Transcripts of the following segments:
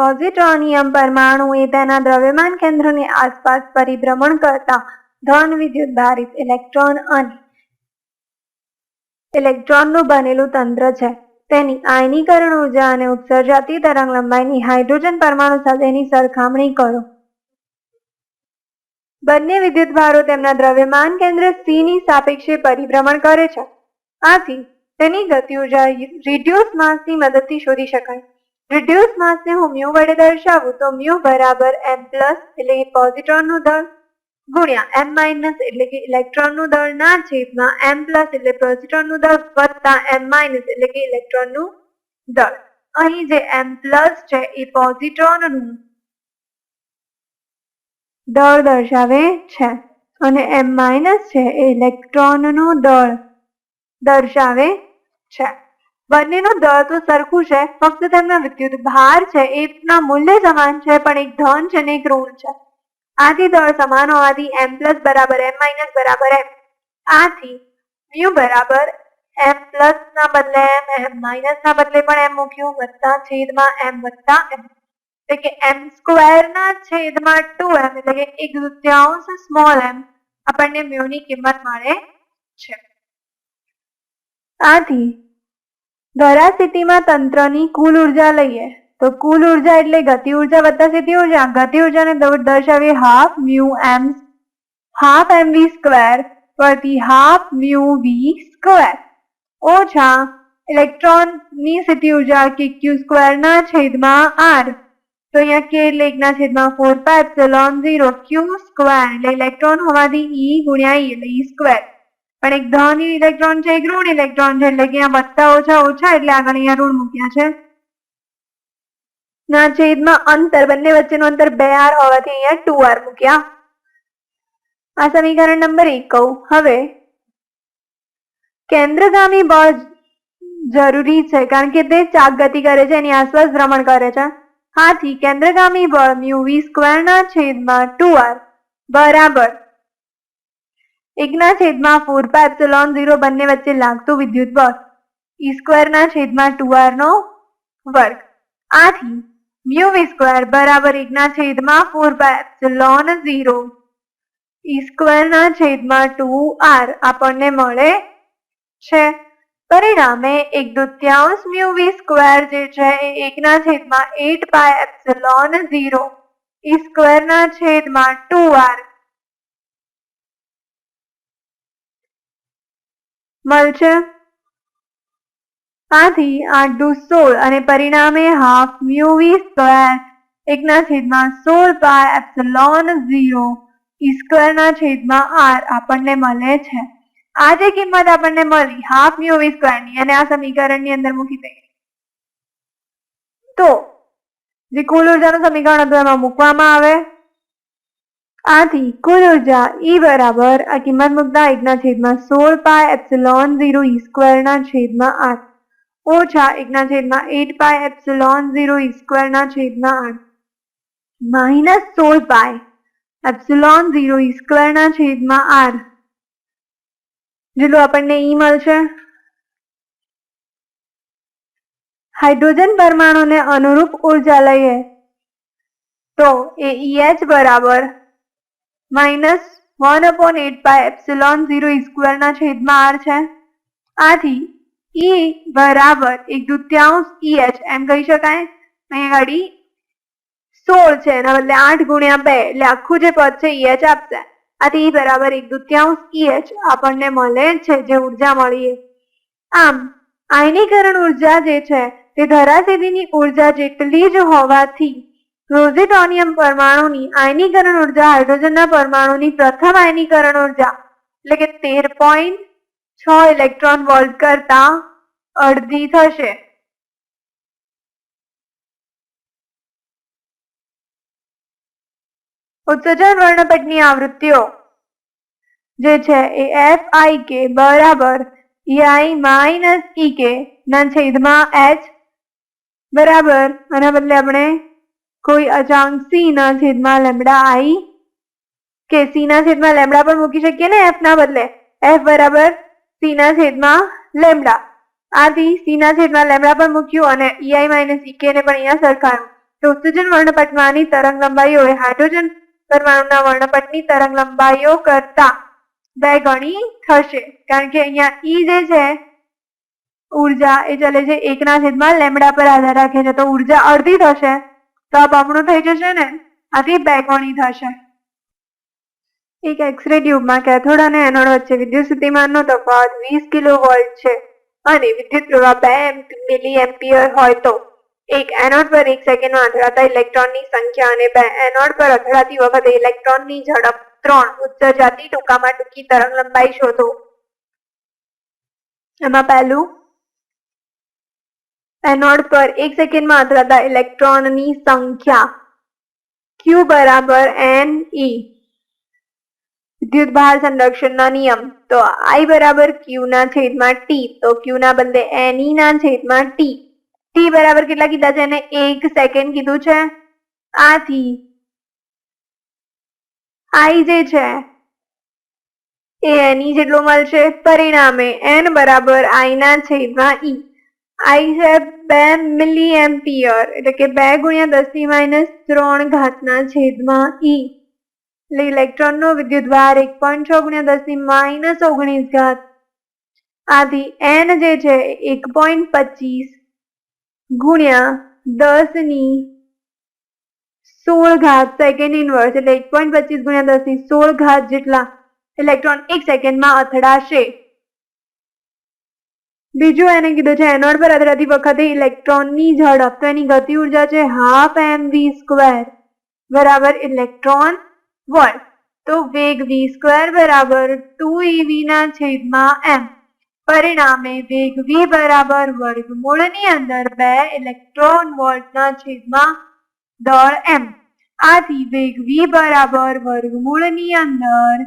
પોઝિટ્રોનિયમ પરમાણુ એ તેના દ્રવ્યમાન કેન્દ્રની આસપાસ પરિભ્રમણ કરતા ધન વિદ્યુત ભારિત ઇલેક્ટ્રોન અને ઇલેક્ટ્રોનનું બનેલું તંત્ર છે. તેની આયનીકરણ ઊર્જા અને ઉત્સર્જાતી તરંગ લંબાઈની હાઇડ્રોજન પરમાણુ સાથેની સરખામણી કરો. બંને વિદ્યુત ભારો તેમના દ્રવ્યમાન કેન્દ્ર સી ની સાપેક્ષે પરિભ્રમણ કરે છે. આથી તેની ગતિ ઊર્જા રિડ્યુસ માસની મદદથી શોધી શકાય. રિડ્યુસ માસને હું મ્યુ વડે દર્શાવું તો મ્યુ બરાબર એમ પ્લસ એટલે કે પોઝિટ્રોનનું દળ ગુણ્યા એમ માઇનસ એટલે કે ઇલેક્ટ્રોનનું દળ ના છેદમાં એમ પ્લસ એટલે પોઝિટ્રોનનું દળ વત્તા એમ માઇનસ એટલે કે ઇલેક્ટ્રોનનું દળ. અહીં જે એમ પ્લસ છે એ પોઝિટ્રોનનું દળ દર્શાવે છે અને એમ માઇનસ છે એ ઇલેક્ટ્રોનનું દળ દર્શાવે છે. બંનેનું દળ તો સરખું છે, ફક્ત તેમના વિદ્યુત ભાર છે એના મૂલ્ય સમાન છે, પણ એક ધન છે ને એક ઋણ છે. આથી દળ સમાન હોવાથી એમ પ્લસ બરાબર એમ માઇનસ બરાબર એમ. આથી મ્યુ બરાબર એમ પ્લસ ના બદલે એમ એમ માઇનસ ના બદલે પણ એમ મૂક્યું વત્તા છેદમાં એમ વત્તા એમ. એટલે કે એમ સ્ક્વેર ના છેદમાં ટુ એમ, એટલે કે એક દૃત્યાંશ સ્મોલ એમ આપણને મ્યુ ની કિંમત મળે છે. આથી ધરા સ્થિતિમાં તંત્રની કુલ ઊર્જા લઈએ. તો કુલ ઊર્જા એટલે ગતિ ઊર્જા વત્તા સ્થિતિ ઊર્જા. ગતિ ઉર્જાને દ- દર્શાવીએ half mu m, half m v square પરથી હાફ મ્યુ વી સ્ક્વેર. ઓછા ઇલેક્ટ્રોનની સ્થિતિ ઊર્જા કે ક્યુ સ્ક્વેર ના છેદમાં આર. તો અહીંયા કે એટલે એકના છેદમાં four pi epsilon zero q square. એટલે ઇલેક્ટ્રોન હોવાથી ઈ ગુણ્યા ઈ એટલે ઈ સ્ક્વેર. પણ એક ધન ઇલેક્ટ્રોન છે, એક ઋણ ઇલેક્ટ્રોન છે, એટલે કે અહીંયા વધતા ઓછા ઓછા, એટલે આગળ અહીંયા ઋણ મૂક્યા છે. ના, છેદમાં અંતર, બંને વચ્ચેનું અંતર બે આર હોવાથી અહીંયા ટુ આર મૂક્યા. આ સમીકરણ નંબર એક કહું. હવે, કેન્દ્રગામી બળ જરૂરી છે, કારણ કે તે ચાક ગતિ કરે છે, એની આસપાસ ભ્રમણ કરે છે. આથી કેન્દ્રગામી બળ મ્યુ વી સ્ક્વેર ના છેદમાં ટુ આર બરાબર એકના છેદમાં ફોર પાય એપ્સિલોન ઝીરો બંને વચ્ચે લાગતું વિદ્યુત બળ ઈ સ્ક્વેર ના છેદમાં ટુ આર નો વર્ગ. આથી મ્યુ વી સ્ક્વેર બરાબર એકના છેદમાં four pi epsilon zero e square ના છેદમાં ટુ આર આપણને મળે છે. પરિણામે એક દુત્યાંશ મ્યુ વી સ્ક્વેર જે છે એ એકના છેદમાં eight pi epsilon zero e square ના છેદમાં ટુ આર મળશે? આથી આઠ દુ સોળ અને પરિણામે હાફ મ્યુ વી સ્ક્વેર એકના છેદમાં સોળ pi epsilon zero e square ના છેદમાં આર આપણને મળે છે. આ જે કિંમત આપણને મળી હાફ મ્યુ વી સ્ક્વેરની અને આ સમીકરણની અંદર મૂકી દઈએ. તો, જે કુલ ઉર્જાનું સમીકરણ હતું એમાં મૂકવામાં આવે આથી કુલ ઊર્જા ઈ બરાબર આ કિંમત મૂકતા એકના છેદમાં સોળ પાય એપ્સિલોન ઝીરો ઈ સ્ક્વેરના છેદમાં આઠ. ઓછા એકના છેદમાં eight pi epsilon zero e સ્ક્વેરના છેદમાં આઠ. માઇનસ સોળ પાય એપ્સિલોન ઝીરો ઈ સ્ક્વેરના છેદમાં આર જેટલું આપણને ઈ મળશે. હાઇડ્રોજન પરમાણુને અનુરૂપ ઊર્જા લઈએ તો એ ઈએચ બરાબર minus one upon eight pi epsilon zero સ્ક્વેરના square છેદમાં આર છે. આથી ઈ બરાબર એક દૃત્યાંશ એચ, એમ કહી શકાય. અહીંયા ગાડી સોળ છે, એના બદલે આઠ ગુણ્યા બે, એટલે આખું જે પદ છે EH આપશે. આથી ઈ બરાબર એક દૃત્યાંશ એચ આપણને મળે છે, જે ઊર્જા મળી આમ, આયનીકરણ ઊર્જા જે છે, તે ધરાશેદીની ઊર્જા જેટલી જ હોવાથી રોઝેટોનિયમ પરમાણુની આયનીકરણ ઊર્જા, હાઇડ્રોજનના પરમાણુની પ્રથમ આયનીકરણ ઊર્જા, એટલે કે તેર પોઈન્ટ છ ઇલેક્ટ્રોન વોલ્ટ કરતા અડધી થશે. ઉત્સર્જન વર્ણપટની આવૃત્તિઓ, જે છે એ એફ આઈ કે બરાબર આઈ માઇનસ ઈ કે ના છેદમાં એચ બરાબર, આના બદલે આપણે કોઈ અચાંક સી ના છેદમાં લેમડા આઈ? કે સી ના છેદમાં લેમડા પણ મૂકી શકીએ ને એફ ના બદલે? એફ બરાબર સી ના છેદમાં લેમડા આથી સી ના છેદમાં લેમડા પણ મૂક્યું અને ઈઆઈ માઇનસ ઈકે ને પણ અહીંયા સરખાવ્યું તો ઓક્સિજન વર્ણપટમાંની તરંગ લંબાઈઓ એ હાઇડ્રોજન પરમાણુના વર્ણપટની તરંગ લંબાઈઓ કરતા બે ગણી થશે. કારણ કે અહીંયા ઈ જે છે, ઊર્જા એ ચલે છે એકના છેદમાં લેમડા પર આધાર રાખે છે. તો ઊર્જા અડધી થશે. તો આ બમણું થઈ જશે ને? આથી બે કોણી થશે. એક એક્સરે ટ્યુબમાં કેથોડ અને એનોડ વચ્ચે વિદ્યુત સ્થિતિમાનનો તફાવત વીસ કિલો વોલ્ટ છે અને વિદ્યુત પ્રવાહ બે મિલી એમ્પિયર હોય તો. એક એનોડ પર એક સેકન્ડમાં અથડાતા ઇલેક્ટ્રોનની સંખ્યા અને બે એનોડ પર અથડાતી વખતે ઇલેક્ટ્રોનની ઝડપ ત્રણ ઉત્સર્જાતી ટૂંકામાં ટૂંકી તરંગ લંબાઈ શોધો. એમાં પહેલું એનોડ પર એક સેકન્ડમાં અથડાતા ઇલેક્ટ્રોનની સંખ્યા ક્યુ બરાબર એન ઈ વિદ્યુત ભાર સંરક્ષણના નિયમ. તો આઈ બરાબર ક્યુ ના છેદમાં ટી તો ક્યુના બદલે NE ના છેદમાં ટી ટી બરાબર કેટલા કીધા છે? એને એક સેકન્ડ કીધું છે. આથી આઈ જે છે, એ એની જેટલું મળશે. પરિણામે એન બરાબર આઈના છેદમાં E. I છે બે મિલી એમ્પિયર એટલે કે બે ગુણ્યા દસની માઇનસ ત્રણ ઘાતના છેદમાં E. એટલે ઇલેક્ટ્રોનનો વિદ્યુત ભાર એક પોઈન્ટ છ ગુણ્યા દસની માઇનસ ઓગણીસ ઘાત. આથી એન જે છે એક પોઈન્ટ પચીસ ગુણ્યા દસની સોળ ઘાત સેકન્ડ ઇન્વર્સ એટલે એક પોઈન્ટ પચીસ ગુણ્યા દસની સોળ ઘાત જેટલા ઇલેક્ટ્રોન એક સેકન્ડમાં અથડાશે. બીજું એને કીધું છે, એનોડ પર અથડાતી વખતે ઇલેક્ટ્રોનની ઝડપ તો એની ગતિ ઊર્જા છે હાફ એમ વી સ્ક્વેર બરાબર ઇલેક્ટ્રોન વોલ્ટ. તો વેગ વી સ્ક્વેર બરાબર ટુ ઈવી ના છેદમાં એમ પરિણામે વેગ વી બરાબર વર્ગમૂળની અંદર બે ઇલેક્ટ્રોન વોલ્ટના છેદમાં દળ એમ આથી વેગ વી બરાબર વર્ગમૂળની અંદર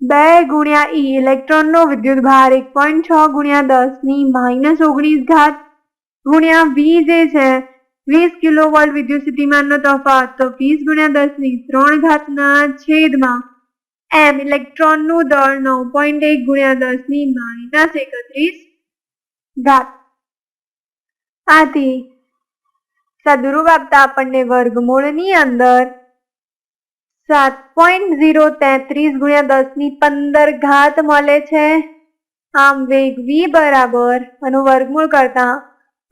બે ગુણ્યા ઈ ઇલેક્ટ્રોનનો વિદ્યુત ભાર એક પોઈન્ટ છ ગુણ્યા દસની માઇનસ ઓગણીસ ઘાત ગુણ્યા વી જે છે. વીસ કિલો વોલ્ટ વિદ્યુત સ્થિતિમાનનો તફાવત તો વીસ ગુણ્યા દસની ત્રણ ઘાતના છેદમાં એમ ઇલેક્ટ્રોનનું દળ નવ પોઈન્ટ એક ગુણ્યા દસની માઇનસ એકત્રીસ ઘાત. આથી સદરૂપ આપતા આપણને વર્ગમૂળની અંદર સાત પોઈન્ટ ઝીરો તેત્રીસ ગુણ્યા દસની પંદર ઘાત મળે છે. આમ વેગ વી બરાબર અનુ વર્ગમૂળ કરતા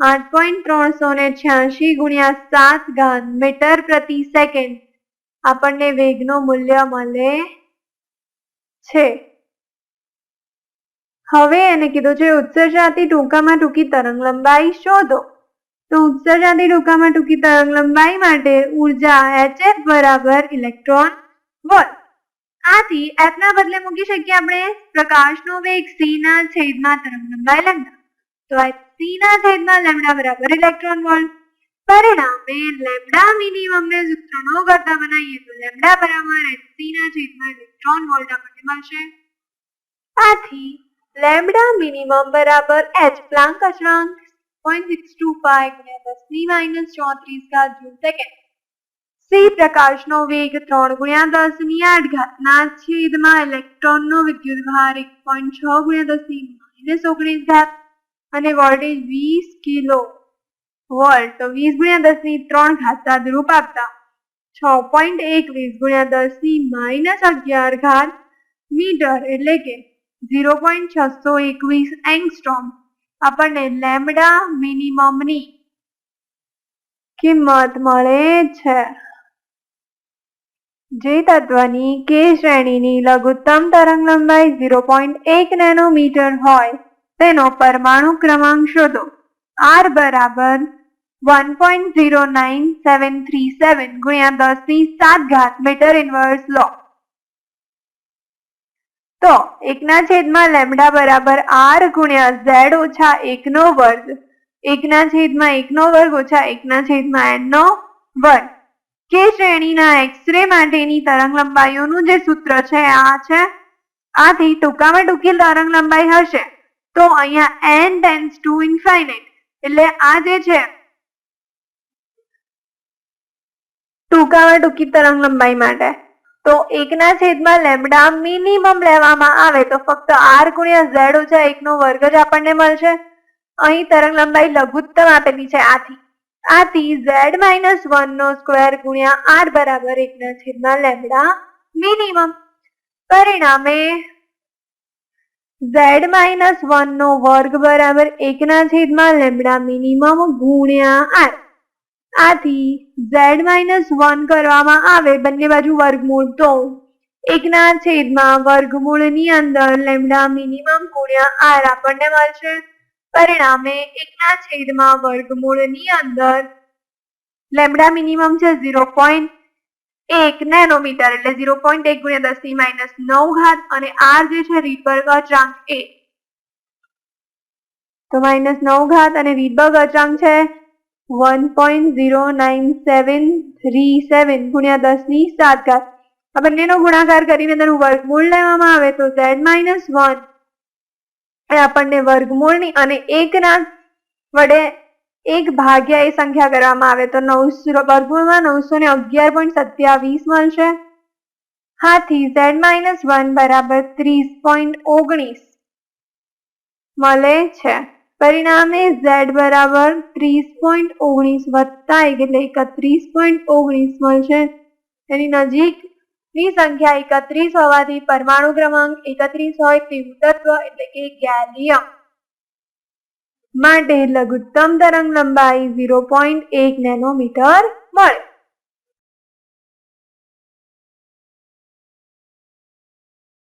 આઠ પોઈન્ટ ત્રણસો ને છ્યાસી ગુણ્યા સાત ઘાત મીટર પ્રતિ સેકન્ડ આપણને વેગનું મૂલ્ય મળે છે. હવે એને કીધું છે ઉત્સર્જાતી ટૂંકામાં ટૂંકી તરંગ લંબાઈ શોધો. તો ઉત્સર્જાતી ટૂંકામાં ટૂંકી તરંગ લંબાઈ માટે ઊર્જા hf બરાબર ઇલેક્ટ્રોન વોલ્ટ આથી f ના બદલે મૂકી શકીએ આપણે પ્રકાશનો વેગ c ના છેદમાં તરંગ લંબાઈ લેમ્ડા. તો આ c ના છેદમાં લેમ્ડા બરાબર ઇલેક્ટ્રોન વોલ્ટ પરિણામે લેમ્ડા મિનિમમ ને સૂત્રનો કરતા બનાવીએ તો લેમ્ડા બરાબર hc ના છેદમાં ઇલેક્ટ્રોન વોલ્ટ આપણને મળશે. આથી લેમ્ડા મિનિમમ બરાબર h પ્લાન્ક અચળાંક 0.625 ગુણ્યા 10 ની 34 જૂલ સેકન્ડ. સી પ્રકાશનો વેગ ત્રણ ગુણ્યા દસની આઠ ઘાતના છેદમાં ઇલેક્ટ્રોનનો વિદ્યુત ભાર એક પોઈન્ટ છ ગુણ્યા દસની માઇનસ ઓગણીસ ઘાત. અને વોલ્ટેજ વીસ કિલો વોલ્ટ, તો વીસ ગુણ્યા દસની માઇનસ અગિયાર ઘાત મીટર, એટલે કે ઝીરો પોઈન્ટ છસો એકવીસ એંગસ્ટ્રોમ આપણને લેમડા મિનિમમની કિંમત મળે છે. જે તત્વની કે શ્રેણીની લઘુત્તમ તરંગ લંબાઈ ઝીરો પોઈન્ટ એક નેનોમીટર હોય, તેનો પરમાણુ ક્રમાંક શોધો. આર બરાબર one point zero nine seven three seven ગુણ્યા દસની સાત ઘાત મીટર ઇન્વર્સ લો. તો એકના છેદમાં લેમડા બરાબર આર ગુણ્યા ઝેડ ઓછા એકનો વર્ગ. એકના છેદમાં એકનો વર્ગ ઓછા એકના છેદમાં એનનો વર્ગ. કે શ્રેણીના એક્સરે માટેની તરંગ લંબાઈઓનું જે સૂત્ર છે, આ છે? આથી ટૂંકામાં ટૂંકી તરંગ લંબાઈ હશે. તો અહીંયા એન ટેન્સ ટુ ઇન્ફાઇનાઇટ એટલે આ જે છે, ટૂંકામાં ટૂંકી તરંગ લંબાઈ માટે. તો એકના છેદમાં લેમડા મિનિમમ લેવામાં આવે તો ફક્ત આર ગુણ્યા ઝેડ ઓછા એકનો વર્ગ જ આપણને મળશે. અહીં તરંગ લંબાઈ લઘુત્તમ આપેલી છે આથી. આથી ઝેડ માઇનસ વન નો સ્ક્વેર ગુણ્યા આર બરાબર એકના છેદમાં લેમડા મિનિમમ. પરિણામે ઝેડ માઇનસ વન નો વર્ગ બરાબર એકના છેદમાં લેમડા મિનિમમ ગુણ્યા આર. આથી ઝેડ માઇનસ વન કરવામાં આવે બંને બાજુ વર્ગમૂળ, તો એકના છેદમાં વર્ગમૂળની અંદર લેમડા મિનિમમ ગુણ્યા આર આપણને મળશે. પરિણામે એકના છેદમાં વર્ગમૂળની અંદર લેમડા મિનિમમ છે ઝીરો પોઈન્ટ એક નેનોમીટર, એટલે ઝીરો પોઈન્ટ એક ગુણ્યા દસની માઇનસ નવ ઘાત અને આર જે છે રીટબર્ગ અચળાંક એ તો માઇનસ નવ ઘાત અને રીતબર્ગ અચળાંક છે one point zero nine seven three seven ગુણ્યા દસની સાત ઘાત. આ બંનેનો ગુણાકાર કરીને તેનું વર્ગમૂળ લેવામાં આવે તો ઝેડ માઇનસ વન એ આપણને વર્ગમૂળની અને એકના વડે એક ભાગ્યા એ સંખ્યા કરવામાં આવે તો નવસો, વર્ગમૂળમાં નવસો ને અગિયાર પોઈન્ટ સત્યાવીસ મળશે. હાથી ઝેડ માઇનસ વન બરાબર ત્રીસ પોઈન્ટ ઓગણીસ મળે છે. પરિણામે ઝેડ બરાબર ત્રીસ પોઈન્ટ ઓગણીસ વત્તા એક એટલે એકત્રીસ પોઈન્ટ ઓગણીસ મળશે. એની નજીકની સંખ્યા એકત્રીસ હોવાથી પરમાણુ ક્રમાંક એકત્રીસ હોય તેવું તત્વ એટલે કે ગેલિયમ. માટે લઘુત્તમ તરંગ લંબાઈ ઝીરો પોઈન્ટ એક નેનોમીટર મળે.